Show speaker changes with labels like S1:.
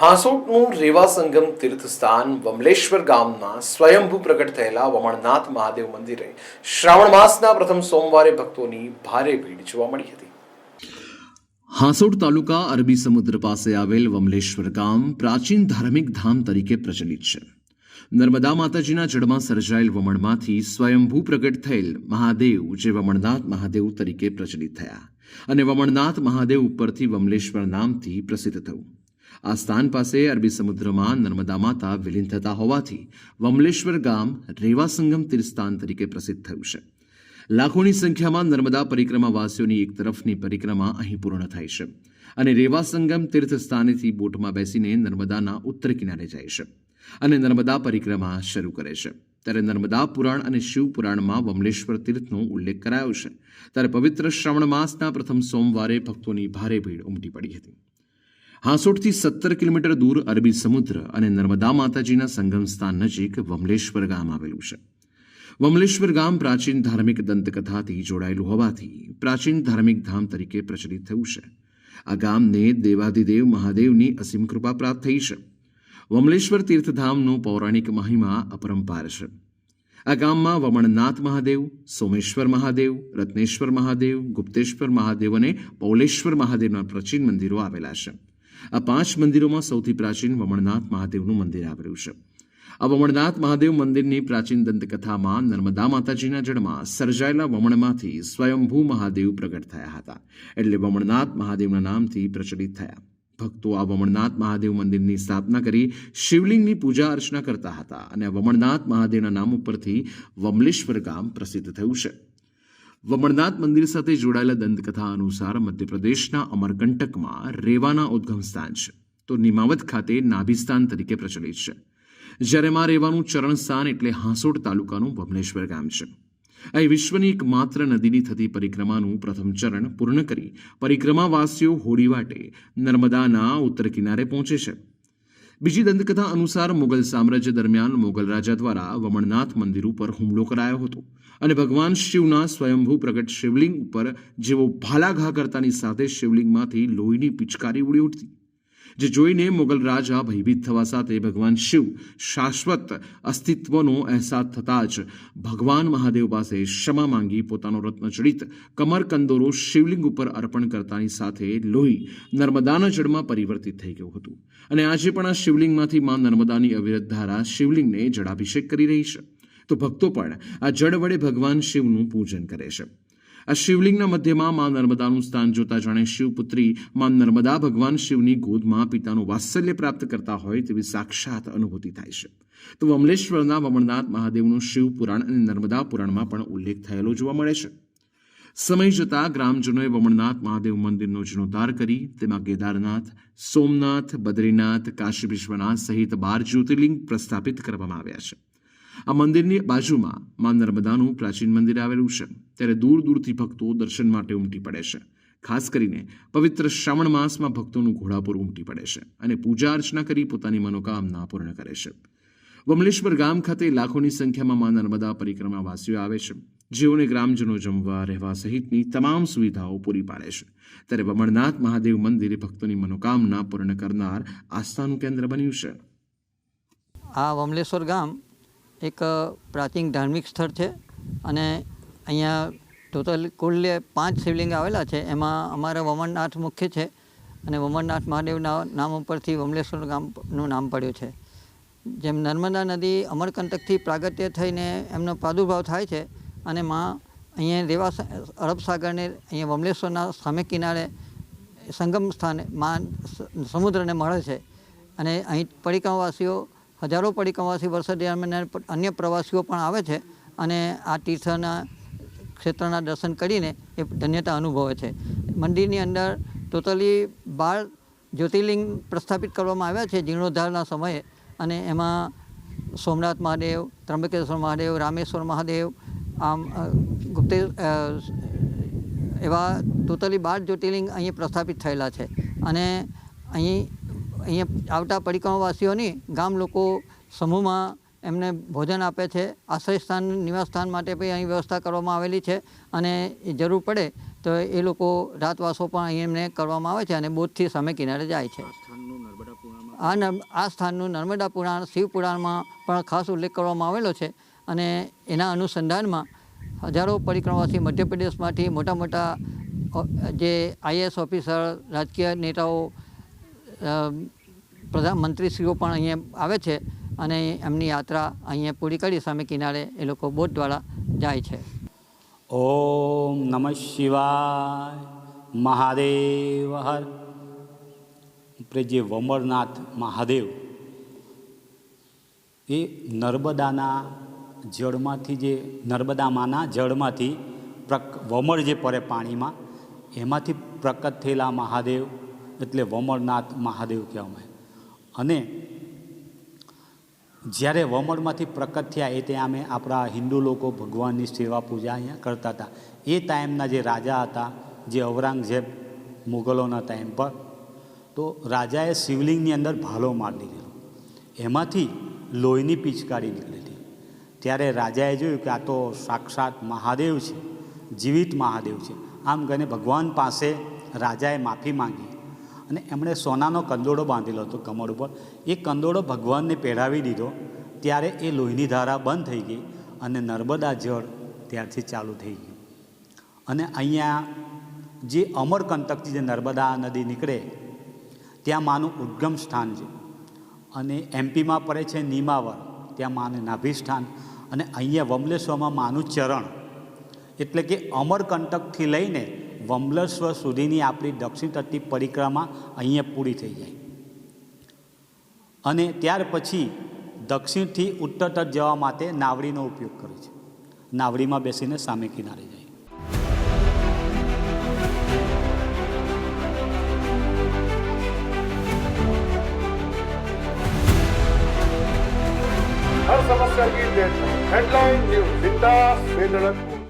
S1: હાંસોટનું રેવા સંગમ તીર્થસ્થાન વમલેશ્વર ગામના સ્વયંભૂ પ્રગટ થયેલા વમણનાથ મહાદેવ મંદિરે શ્રાવણ માસના પ્રથમ સોમવારે ભક્તોની ભારે ભીડ જોવા મળી હતી. હાંસોડ તાલુકા અરબી સમુદ્ર પાસે આવેલ વમલેશ્વર ગામ પ્રાચીન ધાર્મિક ધામ તરીકે પ્રચલિત છે. નર્મદા માતાજીના જળમાં સર્જાયેલ વમણમાંથી સ્વયંભૂ પ્રગટ થયેલ મહાદેવ જે વમણનાથ મહાદેવ તરીકે પ્રચલિત થયા. અને વમણનાથ મહાદેવ ઉપરથી વમલેશ્વર નામથી પ્રસિદ્ધ થયું આ સ્થાન પાસે અરબી સમુદ્રમાં નર્મદા માતા વિલીન થતા હોવાથી વમલેશ્વર ગામ રેવા સંગમ તીર્થસ્થાન તરીકે પ્રસિદ્ધ થયું છે. લાખોની સંખ્યામાં નર્મદા પરિક્રમાવાસીઓની એક તરફની પરિક્રમા અહીં પૂર્ણ થાય છે અને રેવા સંગમ તીર્થ સ્થાનેથી બોટમાં બેસીને નર્મદાના ઉત્તર કિનારે જાય છે અને નર્મદા પરિક્રમા શરૂ કરે છે. ત્યારે નર્મદા પુરાણ અને શિવ પુરાણમાં વમલેશ્વર તીર્થનો ઉલ્લેખ કરાયો છે. ત્યારે પવિત્ર શ્રાવણ માસના પ્રથમ સોમવારે ભક્તોની ભારે ભીડ ઉમટી પડી હતી. હાંસોટથી સત્તર કિલોમીટર દૂર અરબી સમુદ્ર અને નર્મદા માતાજીના સંગમ સ્થાન નજીક વમલેશ્વર ગામ આવેલું છે. વમલેશ્વર ગામ પ્રાચીન ધાર્મિક દંતકથાથી જોડાયેલું હોવાથી પ્રાચીન ધાર્મિક ધામ તરીકે પ્રચલિત થયું છે. આ ગામને દેવાધિદેવ મહાદેવની અસીમ કૃપા પ્રાપ્ત થઈ છે. વમલેશ્વર તીર્થધામનો પૌરાણિક મહિમા અપરંપાર છે. આ ગામમાં વમણનાથ મહાદેવ, સોમેશ્વર મહાદેવ, રત્નેશ્વર મહાદેવ, ગુપ્તેશ્વર મહાદેવ અને પૌલેશ્વર મહાદેવના પ્રાચીન મંદિરો આવેલા છે. આ પાંચ મંદિરોમાં સૌથી પ્રાચીન વમણનાથ મહાદેવનું મંદિર આવેલું છે. આ વમણનાથ મહાદેવ મંદિરની પ્રાચીન દંતકથામાં નર્મદા માતાજીના જળમાં સર્જાયેલા વમણમાંથી સ્વયંભૂ મહાદેવ પ્રગટ થયા હતા. એટલે વમણનાથ મહાદેવના નામથી પ્રચલિત થયા. ભક્તો આ વમણનાથ મહાદેવ મંદિરની સ્થાપના કરી શિવલિંગની પૂજા અર્ચના કરતા હતા અને વમણનાથ મહાદેવના નામ ઉપરથી વમલેશ્વર ગામ પ્રસિદ્ધ થયું છે. વમણનાથ મંદિર સાથે જોડાયેલા દંતકથા અનુસાર મધ્યપ્રદેશના અમરકંટકમાં રેવાના ઉદ્ગમ સ્થાન છે. તો નિમાવત ખાતે નાભિસ્તાન તરીકે પ્રચલિત છે. જ્યારે માં રેવાનું ચરણ સ્થાન એટલે હાંસોડ તાલુકાનું વમલેશ્વર ગામ છે. અહીં વિશ્વની એક માત્ર નદીની થતી પરિક્રમાનું પ્રથમ ચરણ પૂર્ણ કરી પરિક્રમાવાસીઓ હોડી વાટે નર્મદાના ઉત્તર કિનારે પહોંચે છે. બીજી દંતકથા અનુસાર મુગલ સામ્રાજ્ય દરમિયાન મુગલ રાજા દ્વારા વમણનાથ મંદિર ઉપર હુમલો કરાયો હતો અને ભગવાન શિવના સ્વયંભૂ પ્રગટ શિવલિંગ ઉપર જેવો ભાલાઘા કરતાની સાથે શિવલિંગમાંથી લોહીની પિચકારી ઉડી ઉઠતી. જે જોઈને મુગલ રાજા ભયભીત થવા સાથે ભગવાન શિવ શાશ્વત અસ્તિત્વનો અહેસાસ થતાં જ ભગવાન મહાદેવ પાસે ક્ષમા માંગી પોતાનો રત્નચડિત કમર કંદોરો શિવલિંગ ઉપર અર્પણ કરતાની સાથે લોહી નર્મદાના જળમાં પરિવર્તિત થઈ ગયું હતું. અને આજે પણ આ શિવલિંગમાંથી માં નર્મદાની અવિરત ધારા શિવલિંગને જળાભિષેક કરી રહી છે. તો ભક્તો પણ આ જળ વડે ભગવાન શિવનું પૂજન કરે છે. આ શિવલિંગના મધ્યમાં મા નર્મદાનું સ્થાન જોતા જાણે શિવપુત્રી મા નર્મદા ભગવાન શિવની ગોદમાં પિતાનું વાત્સલ્ય પ્રાપ્ત કરતા હોય તેવી સાક્ષાત અનુભૂતિ થાય છે. તો વમલેશ્વરના વમણનાથ મહાદેવનું શિવ પુરાણ અને નર્મદા પુરાણમાં પણ ઉલ્લેખ થયેલો જોવા મળે છે. સમય જતાં ગ્રામજનોએ વમણનાથ મહાદેવ મંદિરનો જીર્ણોદ્ધાર કરી, તેમાં કેદારનાથ, સોમનાથ, બદ્રીનાથ, કાશી વિશ્વનાથ સહિત બાર જ્યોતિર્લિંગ પ્રસ્થાપિત કરવામાં આવ્યા છે. આ મંદિરની બાજુમાં માં નર્મદાનું પ્રાચીન મંદિર આવેલું છે. ત્યારે દૂર દૂરથી ભક્તો દર્શન માટે ઉમટી પડે છે. ખાસ કરીને પવિત્ર શ્રાવણ માસમાં ભક્તોનું ઘોડાપુર ઉમટી પડે છે અને પૂજા અર્ચના કરી પોતાની મનોકામના પૂર્ણ કરે છે. વમલેશ્વર ગામ ખાતે લાખોની સંખ્યામાં માં નર્મદા પરિક્રમાવાસીઓ આવે છે. જેઓને ગ્રામજનો જમવા, રહેવા સહિતની તમામ સુવિધાઓ પૂરી પાડે છે. ત્યારે વમણનાથ મહાદેવ મંદિર ભક્તોની મનોકામના પૂર્ણ કરનાર આસ્થાનું કેન્દ્ર બન્યું છે.
S2: આ વમલેશ્વર ગામ એક પ્રાચીન ધાર્મિક સ્થળ છે અને અહીંયા ટોટલ કુલ પાંચ શિવલિંગ આવેલા છે. એમાં અમારા વમણનાથ મુખ્ય છે અને વમણનાથ મહાદેવના નામ ઉપરથી વમલેશ્વર ગામનું નામ પડ્યું છે. જેમ નર્મદા નદી અમરકંટકથી પ્રાગટ્ય થઈને એમનો પ્રાદુર્ભાવ થાય છે અને માં અહીંયા રેવા અરબ સાગરને અહીંયા વમલેશ્વરના સામે કિનારે સંગમ સ્થાને માં સમુદ્રને મળે છે. અને અહીં પરિક્રમાવાસીઓ હજારો પરિક્રમાવાસી વર્ષ દરમિયાન અન્ય પ્રવાસીઓ પણ આવે છે અને આ તીર્થના ક્ષેત્રના દર્શન કરીને એ ધન્યતા અનુભવે છે. મંદિરની અંદર ટોટલી બાર જ્યોતિર્લિંગ પ્રસ્થાપિત કરવામાં આવ્યા છે જીર્ણોદ્ધારના સમયે અને એમાં સોમનાથ મહાદેવ ત્રંબકેશ્વર મહાદેવ, રામેશ્વર મહાદેવ, આમ ગુપ્તે એવા ટોટલી બાર જ્યોતિર્લિંગ અહીં પ્રસ્થાપિત થયેલા છે. અને અહીં અહીંયા આવતા પડીકાવાસીઓની ગામ લોકો સમૂહમાં એમને ભોજન આપે છે. આશ્રય સ્થાન નિવાસ સ્થાન માટે પણ અહીં વ્યવસ્થા કરવામાં આવેલી છે અને એ જરૂર પડે તો એ લોકો રાતવાસો પણ અહીં એમને કરવામાં આવે છે અને બોધથી સામે કિનારે જાય છે. આ નર્મ આ સ્થાનનું નર્મદા પુરાણ શિવ પુરાણમાં પણ ખાસ ઉલ્લેખ કરવામાં આવેલો છે અને એના અનુસંધાનમાં હજારો પરિક્રમાવાસી મધ્યપ્રદેશમાંથી મોટા મોટા જે આઈએસ ઓફિસર રાજકીય નેતાઓ પ્રધાનમંત્રીશ્રીઓ પણ અહીંયા આવે છે અને એમની યાત્રા અહીંયા પૂરી કરી સામે કિનારે એ લોકો બોટ દ્વારા જાય છે.
S3: ઓમ નમઃ શિવાય, મહાદેવ હર. આપણે જે વમરનાથ મહાદેવ, એ નર્મદાના જળમાંથી જે, નર્મદામાંના જળમાંથી પ્રક વમળ જે પડે પાણીમાં, એમાંથી પ્રકટ થયેલા મહાદેવ એટલે વમળનાથ મહાદેવ કહેવામાં અને જ્યારે વમળમાંથી પ્રકટ થયા એ ત્યાં અમે આપણા હિન્દુ લોકો ભગવાનની સેવા પૂજા અહીંયા કરતા હતા. એ ટાઈમના જે રાજા હતા, જે ઔરંગઝેબ મુગલોના ટાઈમ પર, તો રાજાએ શિવલિંગની અંદર ભાલો મારી દીધેલો એમાંથી લોહીની પિચકારી નીકળેલી ત્યારે રાજાએ જોયું કે આ તો સાક્ષાત મહાદેવ છે, જીવિત મહાદેવ છે. આમ કરીને ભગવાન પાસે રાજાએ માફી માંગી. અને એમણે સોનાનો કંદોડો બાંધેલો હતો કમર ઉપર. એ કંદોડો ભગવાનને પહેરાવી દીધો. ત્યારે એ લોહીની ધારા બંધ થઈ ગઈ અને નર્મદા જળ ત્યારથી ચાલુ થઈ ગયું. અને અહીંયા જે અમરકંટકથી જે નર્મદા નદી નીકળે, ત્યાં માનું ઉદ્ગમ સ્થાન છે. અને એમપીમાં પડે છે નીમાવર, ત્યાં માનું નાભી સ્થાન. અને અહીંયા વમલેશ્વરમાં માનું ચરણ. એટલે કે અમરકંટકથી લઈને વમલેશ્વર સુધીની આપણી દક્ષિણ તટની પરિક્રમા અહીંયા પૂરી થઈ જાય. અને ત્યાર પછી દક્ષિણથી ઉત્તર તટ જવા માટે નાવડીનો ઉપયોગ કરે છે. નાવડીમાં બેસીને સામે કિનારે જાય.
S4: Headline news